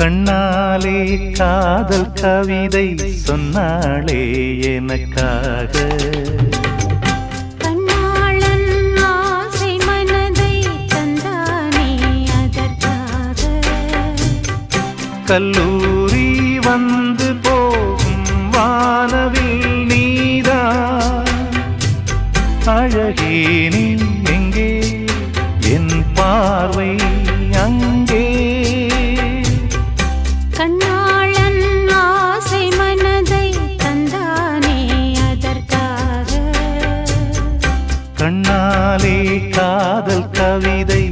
கண்ணாலே காதல் கவிதை சொன்னாளே எனக்காக. கல்லூரி வந்து போகும் வானவில் நீதான் அழகே நீ எங்கே? என் பார்வை கண்ணாலே காதல் கவிதை